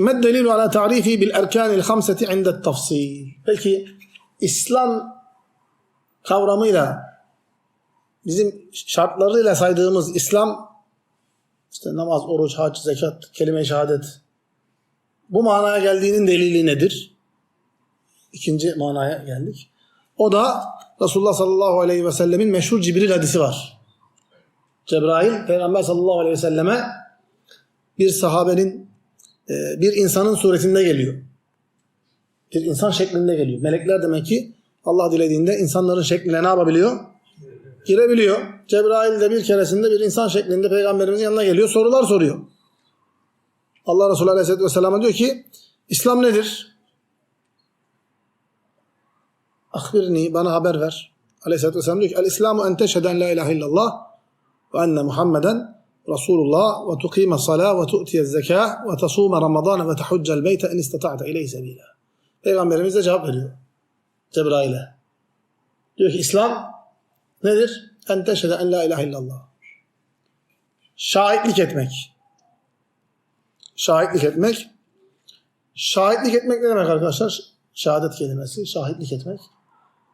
ما الدليل على تعريفه بالأركان الخمسة عند التفصيل Peki İslam kavramıyla bizim şartlarıyla saydığımız İslam işte namaz, oruç, hac, zekat, kelime-i şehadet bu manaya geldiğinin delili nedir? İkinci manaya geldik. O da Resulullah sallallahu aleyhi ve sellemin meşhur Cibril hadisi var. Cebrail Peygamber sallallahu aleyhi ve selleme bir sahabenin e, bir insanın suretinde geliyor. Bir insan şeklinde geliyor. Melekler demek ki Allah dilediğinde insanların şekline ne yapabiliyor? Girebiliyor. Cebrail de bir keresinde bir insan şeklinde peygamberimizin yanına geliyor. Sorular soruyor. Allah Resulü Aleyhisselatü Vesselam'a diyor ki İslam nedir? Akbirni bana haber ver. Aleyhisselatü Vesselam diyor ki El İslamu en teşheden la ilahe illallah ve enne Muhammeden Resulullah ve tukime salah ve tu'tiye zekâ ve tasûme Ramazan ve tehuccel beyte en istata'te ileyhi sebîlâ. Peygamberimiz de cevap veriyor. Cebrail'e. Diyor ki İslam nedir? En teşhede en la ilahe illallah. Şahitlik etmek. Şahitlik etmek. Şahitlik etmek ne demek arkadaşlar? Şehadet kelimesi. Şahitlik etmek.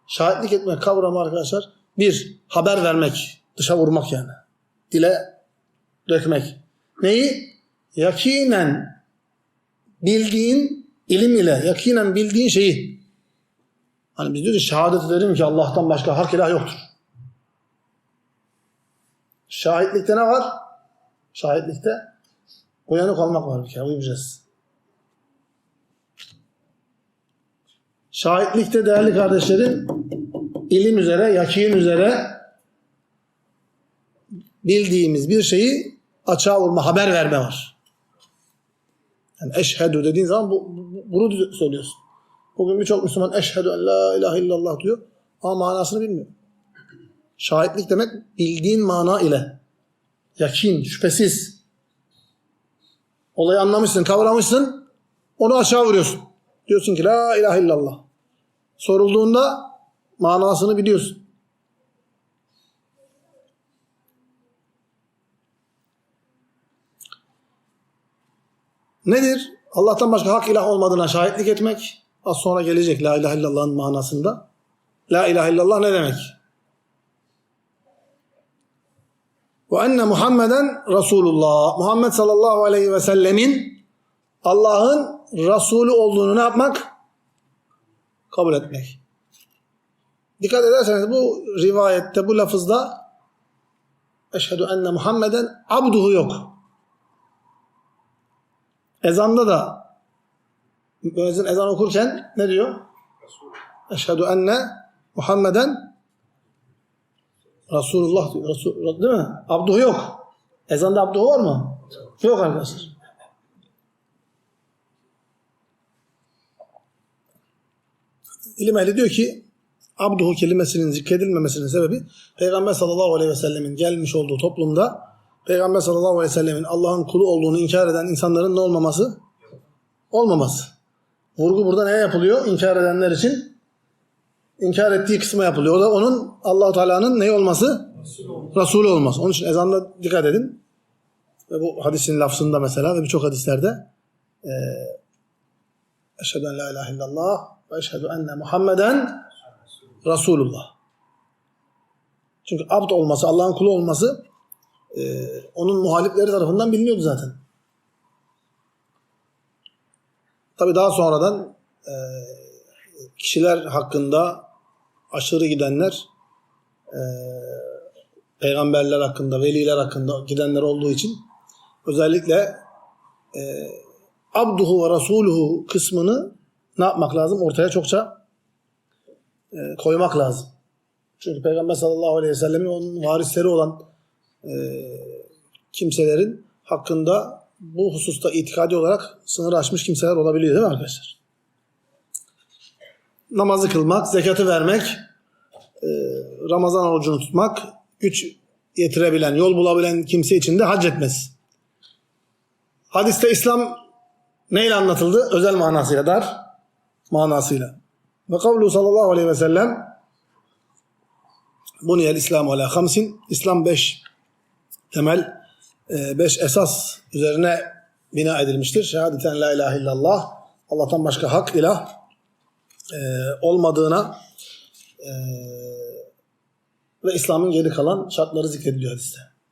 Şahitlik etmek kavramı arkadaşlar bir, haber vermek. Dışa vurmak yani. Dile dökmek. Neyi? Yakinen bildiğin ilim ile yakinen bildiğin şeyi. Hani biz diyoruz şehadet ederim ki Allah'tan başka hak ilah yoktur. Şahitlikte ne var? Şahitlikte uyanık olmak var bir kere. Uyuyacağız. Şahitlikte değerli kardeşlerim ilim üzere, yakin üzere bildiğimiz bir şeyi açığa vurma, haber verme var. Yani eşhedü dediğin zaman bu, bu- bunu söylüyorsun. Bugün birçok Müslüman eşhedü en la ilahe illallah diyor ama manasını bilmiyor. Şahitlik demek bildiğin mana ile. Yakin, şüphesiz. Olayı anlamışsın, kavramışsın, onu aşağı vuruyorsun. Diyorsun ki la ilahe illallah. Sorulduğunda manasını biliyorsun. Nedir? Allah'tan başka hak ilah olmadığına şahitlik etmek. Az sonra gelecek la ilahe illallah'ın manasında. La ilahe illallah ne demek? Ve enne Muhammeden Resulullah. Muhammed sallallahu aleyhi ve sellemin Allah'ın Resulü olduğunu ne yapmak? Kabul etmek. Dikkat ederseniz bu rivayette, bu lafızda Eşhedü enne Muhammeden abduhu yok. Ezanda da müezzin ezan okurken ne diyor? Eşhedü enne Muhammeden Resulullah diyor. Resul, değil mi? Abduhu yok. Ezanda abduhu var mı? Yok arkadaşlar. İlim ehli diyor ki abduhu kelimesinin zikredilmemesinin sebebi Peygamber sallallahu aleyhi ve sellemin gelmiş olduğu toplumda Peygamber sallallahu aleyhi ve sellemin Allah'ın kulu olduğunu inkar eden insanların ne olmaması? Olmaması. Vurgu burada neye yapılıyor? İnkar edenler için inkar ettiği kısma yapılıyor. O da onun Allahu Teala'nın ne olması? Resulü olması. Onun için ezanda dikkat edin. Ve bu hadisin lafzında mesela ve birçok hadislerde e, Eşhedü en la ilahe illallah ve eşhedü enne Muhammeden Resulullah. Çünkü abd olması, Allah'ın kulu olması e, onun muhalifleri tarafından biliniyordu zaten. Tabi daha sonradan e, kişiler hakkında aşırı gidenler e, peygamberler hakkında, veliler hakkında gidenler olduğu için özellikle e, abduhu ve rasuluhu kısmını ne yapmak lazım? Ortaya çokça e, koymak lazım. Çünkü Peygamber sallallahu aleyhi ve sellemin onun varisleri olan e, kimselerin hakkında bu hususta itikadi olarak sınır aşmış kimseler olabiliyor değil mi arkadaşlar? Namazı kılmak, zekatı vermek, e, Ramazan orucunu tutmak, güç yetirebilen, yol bulabilen kimse için de hac etmesi. Hadiste İslam neyle anlatıldı? Özel manasıyla, dar manasıyla. Ve kavlu sallallahu aleyhi ve sellem Buniyel İslamu ala hamsin. İslam beş temel, e, beş esas üzerine bina edilmiştir. Şehadeten la ilahe illallah. Allah'tan başka hak ilah e, olmadığına e, ve İslam'ın geri kalan şartları zikrediliyor hadiste.